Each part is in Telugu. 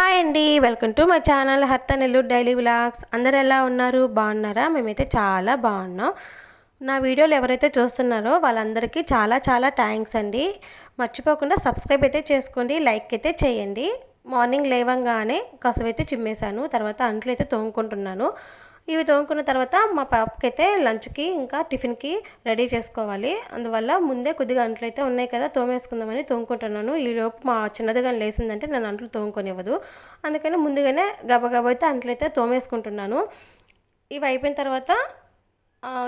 హాయ్ అండి వెల్కమ్ టు మై ఛానల్ హర్త నెల్లూరు డైలీ వ్లాగ్స్. అందరు ఎలా ఉన్నారు? బాగున్నారా? మేమైతే చాలా బాగున్నాం. నా వీడియోలు ఎవరైతే చూస్తున్నారో వాళ్ళందరికీ చాలా చాలా థ్యాంక్స్ అండి. మర్చిపోకుండా సబ్స్క్రైబ్ అయితే చేసుకోండి లైక్ అయితే చేయండి. మార్నింగ్ లేవంగానే కసవైతే చిమ్మేశాను తర్వాత అంట్లు అయితే తోముకుంటున్నాను. ఇవి తోముకున్న తర్వాత మా పాపకైతే లంచ్కి ఇంకా టిఫిన్కి రెడీ చేసుకోవాలి. అందువల్ల ముందే కొద్దిగా అంట్లు అయితే ఉన్నాయి కదా తోమేసుకుందామని తోముకుంటున్నాను. ఈ లోపు మా చిన్నదిగా లేసిందంటే నన్ను అంట్లు తోముకొనివ్వదు. అందుకని ముందుగానే గబగబా అయితే అంట్లు అయితే తోమేసుకుంటున్నాను. ఇవి అయిపోయిన తర్వాత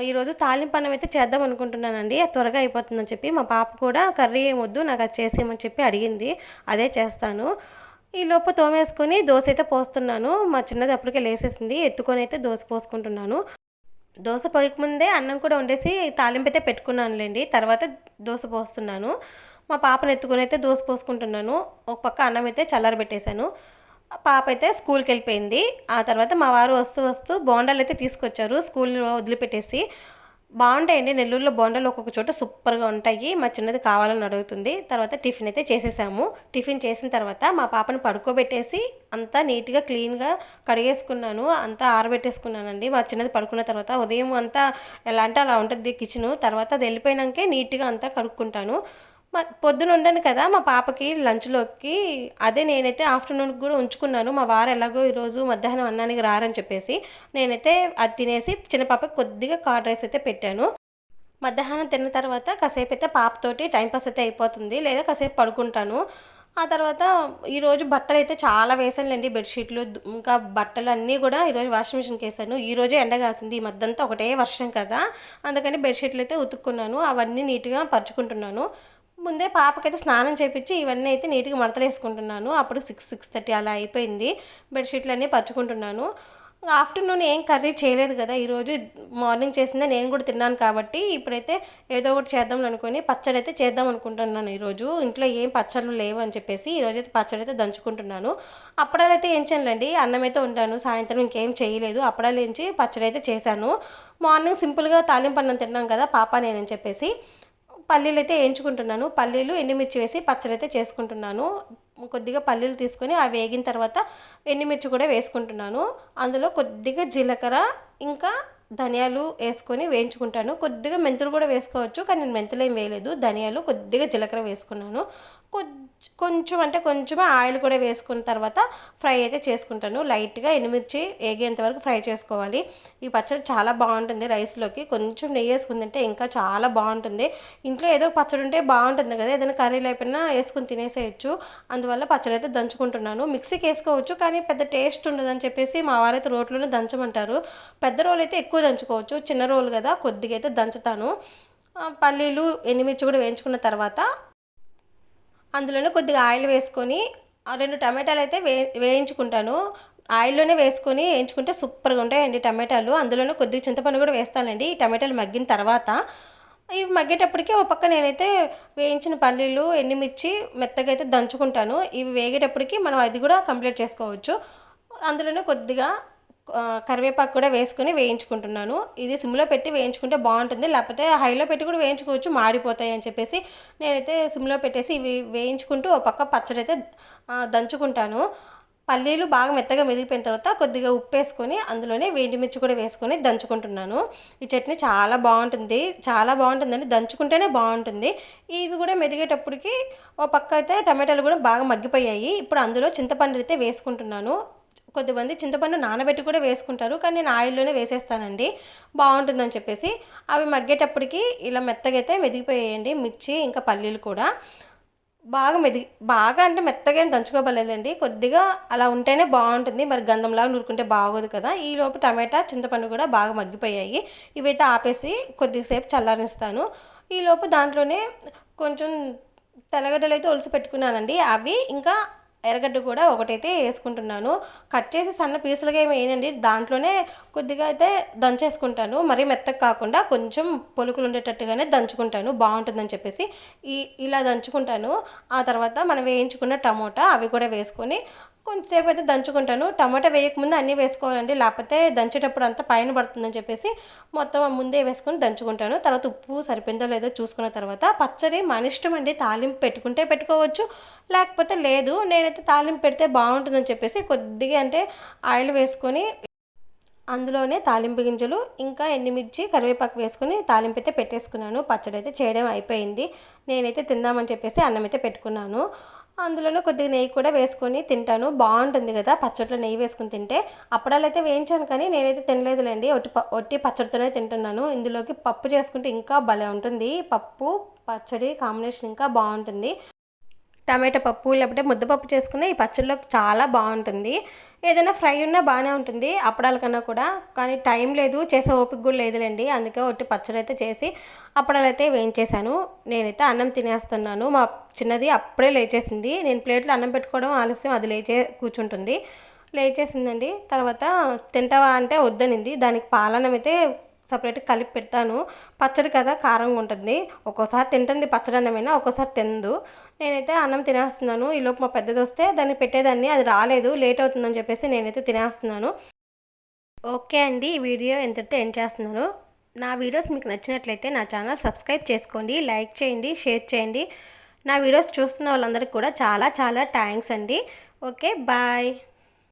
ఈరోజు తాలింపు అన్నం అయితే చేద్దాం అనుకుంటున్నానండి. అది త్వరగా అయిపోతుందని చెప్పి మా పాప కూడా కర్రీ ఏమొద్దు నాకు అది చేసేయమని చెప్పి అడిగింది. అదే చేస్తాను. ఈ లోపు తోమేసుకొని దోశ అయితే పోస్తున్నాను. మా చిన్నది అప్పటికే లేసేసింది. ఎత్తుకొని అయితే దోశ పోసుకుంటున్నాను. దోశ పోయక ముందే అన్నం కూడా వండేసి తాలింపు అయితే పెట్టుకున్నానులేండి. తర్వాత దోశ పోస్తున్నాను. మా పాపను ఎత్తుకొని అయితే దోశ పోసుకుంటున్నాను. ఒక పక్క అన్నం అయితే చల్లారబెట్టేశాను పాప అయితే స్కూల్కి వెళ్ళిపోయింది. ఆ తర్వాత మా వారు వస్తూ వస్తూ బోండాలు అయితే తీసుకొచ్చారు. స్కూల్లో వదిలిపెట్టేసి బాగుంటాయండి. నెల్లూరులో బోండాలు ఒక్కొక్క చోట సూపర్గా ఉంటాయి. మా చిన్నది కావాలని అడుగుతుంది. తర్వాత టిఫిన్ అయితే చేసేసాము. టిఫిన్ చేసిన తర్వాత మా పాపను పడుకోబెట్టేసి అంతా నీట్గా క్లీన్గా కడిగేసుకున్నాను. అంతా ఆరబెట్టేసుకున్నానండి. మా చిన్నది పడుకున్న తర్వాత ఉదయం అంతా ఎలా అంటే అలా ఉంటుంది కిచెను. తర్వాత అది వెళ్ళిపోయినాకే నీట్గా అంతా కడుక్కుంటాను. మా పొద్దున ఉండను కదా మా పాపకి లంచ్లోకి. అదే నేనైతే ఆఫ్టర్నూన్ కూడా ఉంచుకున్నాను. మా వారు ఎలాగో ఈరోజు మధ్యాహ్నం అన్నానికి రారని చెప్పేసి నేనైతే అది తినేసి చిన్న పాపకి కొద్దిగా కార్డ్ రైస్ అయితే పెట్టాను. మధ్యాహ్నం తిన్న తర్వాత కాసేపు అయితే పాపతోటి టైంపాస్ అయితే అయిపోతుంది. లేదా కాసేపు పడుకుంటాను. ఆ తర్వాత ఈరోజు బట్టలు అయితే చాలా వేసానులేండి బెడ్షీట్లు. ఇంకా బట్టలు అన్నీ కూడా ఈరోజు వాషింగ్ మిషన్కి వేసాను. ఈరోజే ఎండగాల్సింది ఎండ కాసింది. ఈ మధ్యంతా ఒకటే వర్షం కదా. అందుకని బెడ్షీట్లు అయితే ఉతుక్కున్నాను. అవన్నీ నీట్గా పరుచుకుంటున్నాను. ముందే పాపకైతే స్నానం చేపించి ఇవన్నీ అయితే నీట్గా మడతలు వేసుకుంటున్నాను అప్పుడు సిక్స్ సిక్స్ థర్టీ అలా అయిపోయింది. బెడ్షీట్లు అన్నీ పరుచుకుంటున్నాను. ఆఫ్టర్నూన్ ఏం కర్రీ చేయలేదు కదా ఈరోజు మార్నింగ్ చేసిందే నేను కూడా తిన్నాను కాబట్టి ఇప్పుడైతే ఏదో ఒకటి చేద్దాం అనుకుని పచ్చడి అయితే చేద్దాం అనుకుంటున్నాను ఈరోజు ఇంట్లో ఏం పచ్చళ్ళు లేవు అని చెప్పేసి ఈరోజు అయితే పచ్చడి అయితే దంచుకుంటున్నాను. అప్పడాలు అయితే ఏం చేయలేండి అన్నం అయితే ఉంటాను సాయంత్రం ఇంకేం చేయలేదు. అప్పడాలు ఏంచి పచ్చడి అయితే చేశాను. మార్నింగ్ సింపుల్గా తాలింపు అన్నం తిన్నాం కదా పాప నేనని చెప్పేసి. పల్లీలు అయితే వేయించుకుంటున్నాను. పల్లీలు ఎండుమిర్చి వేసి పచ్చడి అయితే చేసుకుంటున్నాను. కొద్దిగా పల్లీలు తీసుకొని అవి వేగిన తర్వాత ఎండుమిర్చి కూడా వేసుకుంటున్నాను. అందులో కొద్దిగా జీలకర్ర ఇంకా ధనియాలు వేసుకొని వేయించుకుంటాను. కొద్దిగా మెంతులు కూడా వేసుకోవచ్చు కానీ నేను మెంతులు ఏం వేయలేదు. ధనియాలు కొద్దిగా జీలకర్ర వేసుకున్నాను. కొద్ది కొంచెం అంటే కొంచెమే ఆయిల్ కూడా వేసుకున్న తర్వాత ఫ్రై అయితే చేసుకుంటాను. లైట్గా ఎనిమిర్చి ఏగేంత వరకు ఫ్రై చేసుకోవాలి. ఈ పచ్చడి చాలా బాగుంటుంది రైస్లోకి. కొంచెం నెయ్యి వేసుకుందంటే ఇంకా చాలా బాగుంటుంది. ఇంట్లో ఏదో ఒక పచ్చడి ఉంటే బాగుంటుంది కదా. ఏదైనా కర్రీ లేకపోయినా వేసుకుని తినేసేయచ్చు. అందువల్ల పచ్చడి అయితే దంచుకుంటున్నాను. మిక్సీకి వేసుకోవచ్చు కానీ పెద్ద టేస్ట్ ఉండదని చెప్పేసి మా వారైతే రోట్లోనే దంచమంటారు. పెద్ద రోలు అయితే ఎక్కువ దంచుకోవచ్చు. చిన్న రోలు కదా. కొద్దిగా అయితే దంచుతాను. పల్లీలు ఎండుమిర్చి కూడా వేయించుకున్న తర్వాత అందులోనే కొద్దిగా ఆయిల్ వేసుకొని రెండు టమాటాలు అయితే వే వేయించుకుంటాను. ఆయిల్లోనే వేసుకొని వేయించుకుంటే సూపర్గా ఉంటాయండి టమాటాలు. అందులోనే కొద్దిగా చింతపండు కూడా వేస్తానండి. ఈ టమాటాలు మగ్గిన తర్వాత ఇవి మగ్గేటప్పటికి ఒక పక్క నేనైతే వేయించిన పల్లీలు ఎండుమిర్చి మెత్తగా అయితే దంచుకుంటాను. ఇవి వేగేటప్పటికి మనం అది కూడా కంప్లీట్ చేసుకోవచ్చు. అందులోనే కొద్దిగా కరివేపాకు కూడా వేసుకొని వేయించుకుంటున్నాను. ఇది సిమ్లో పెట్టి వేయించుకుంటే బాగుంటుంది. లేకపోతే హైలో పెట్టి కూడా వేయించుకోవచ్చు. మాడిపోతాయి అని చెప్పేసి నేనైతే సిమ్లో పెట్టేసి ఇవి వేయించుకుంటూ ఒక పక్క పచ్చడి అయితే దంచుకుంటాను. పల్లీలు బాగా మెత్తగా మెదిగిపోయిన తర్వాత కొద్దిగా ఉప్పు వేసుకొని అందులోనే మిర్చి కూడా వేసుకొని దంచుకుంటున్నాను. ఈ చట్నీ చాలా బాగుంటుంది. చాలా బాగుంటుందండి. దంచుకుంటేనే బాగుంటుంది. ఇవి కూడా మెదిగేటప్పటికి ఓ పక్క అయితే టమాటాలు కూడా బాగా మగ్గిపోయాయి. ఇప్పుడు అందులో చింతపండు అయితే వేసుకుంటున్నాను. కొద్దిమంది చింతపండు నానబెట్టి కూడా వేసుకుంటారు కానీ నేను ఆయిల్లోనే వేసేస్తానండి. బాగుంటుందని చెప్పేసి అవి మగ్గేటప్పటికి ఇలా మెత్తగా అయితే మెదిగిపోయాయండి మిర్చి ఇంకా పల్లీలు కూడా. బాగా మెదిగి బాగా అంటే మెత్తగా ఏం దంచుకోబలేదండి కొద్దిగా అలా ఉంటేనే బాగుంటుంది. మరి గంధంలాగా నూరుకుంటే బాగోదు కదా. ఈ లోపు టమాటా చింతపండు కూడా బాగా మగ్గిపోయాయి. ఇవైతే ఆపేసి కొద్దిసేపు చల్లారిస్తాను. ఈ లోపు దాంట్లోనే కొంచెం తెల్లగడ్డలు అయితే ఒలిసి పెట్టుకున్నానండి. అవి ఇంకా ఎర్రగడ్డ కూడా ఒకటైతే వేసుకుంటున్నాను. కట్ చేసి సన్న పీసులుగా ఏమి వేయనండి. దాంట్లోనే కొద్దిగా అయితే దంచేసుకుంటాను. మరీ మెత్తగా కాకుండా కొంచెం పొలుకులు ఉండేటట్టుగానే దంచుకుంటాను. బాగుంటుందని చెప్పేసి ఈ ఇలా దంచుకుంటాను. ఆ తర్వాత మనం వేయించుకున్న టమోటా అవి కూడా వేసుకొని కొంతసేపు అయితే దంచుకుంటాను. టమాటా వేయకముందు అన్నీ వేసుకోవాలండి. లేకపోతే దంచేటప్పుడు అంతా పైన పడుతుందని చెప్పేసి మొత్తం ముందే వేసుకొని దంచుకుంటాను. తర్వాత ఉప్పు సరిపోయిందో లేదో చూసుకున్న తర్వాత పచ్చడి మన ఇష్టం అండి. తాలింపు పెట్టుకుంటే పెట్టుకోవచ్చు. లేకపోతే లేదు నేనైతే తాలింపు పెడితే బాగుంటుందని చెప్పేసి కొద్దిగా అంటే ఆయిల్ వేసుకొని అందులోనే తాలింపు గింజలు ఇంకా ఎండుమిర్చి కరివేపాకు వేసుకుని తాలింపు అయితే పెట్టేసుకున్నాను. పచ్చడి అయితే చేయడం అయిపోయింది. నేనైతే తిందామని చెప్పేసి అన్నం అయితే పెట్టుకున్నాను. అందులోనే కొద్దిగా నెయ్యి కూడా వేసుకొని తింటాను. బాగుంటుంది కదా పచ్చడిలో నెయ్యి వేసుకుని తింటే. అప్పడాలు అయితే వేయించాను కానీ నేనైతే తినలేదులేండి. ఒట్టి ఒట్టి పచ్చడితోనే తింటున్నాను. ఇందులోకి పప్పు చేసుకుంటే ఇంకా భలే ఉంటుంది. పప్పు పచ్చడి కాంబినేషన్ ఇంకా బాగుంటుంది. టమాటా పప్పు లేకపోతే ముద్దపప్పు చేసుకుని ఈ పచ్చడిలో చాలా బాగుంటుంది. ఏదైనా ఫ్రై ఉన్నా బాగానే ఉంటుంది అప్పడాల కన్నా కూడా. కానీ టైం లేదు చేసే ఓపిక కూడా లేదులేండి. అందుకే ఒట్టి పచ్చడి అయితే చేసి అప్పడాలు అయితే వేయించేశాను. నేనైతే అన్నం తినేస్తున్నాను. మా చిన్నది అప్పుడే లేచేసింది. నేను ప్లేట్లో అన్నం పెట్టుకోవడం ఆలస్యం అది లేచే కూర్చుంటుంది. లేచేసిందండి. తర్వాత తింటావా అంటే వద్దనింది. దానికి పాలనం అయితే సపరేట్ కలిపి పెడతాను. పచ్చడి కదా కారంగా ఉంటుంది. ఒక్కోసారి తింటుంది పచ్చడి అన్నమైనా ఒక్కోసారి తిందు నేనైతే అన్నం తినేస్తున్నాను. ఈలోపు మా పెద్దది వస్తే దాన్ని పెట్టేదాన్ని. అది రాలేదు లేట్ అవుతుందని చెప్పేసి నేనైతే తినేస్తున్నాను. ఓకే అండి ఈ వీడియో ఎంతటితో ఎండ్ చేస్తున్నాను. నా వీడియోస్ మీకు నచ్చినట్లయితే నా ఛానల్ సబ్స్క్రైబ్ చేసుకోండి లైక్ చేయండి షేర్ చేయండి. నా వీడియోస్ చూస్తున్న వాళ్ళందరికీ కూడా చాలా చాలా థ్యాంక్స్ అండి. Okay bye.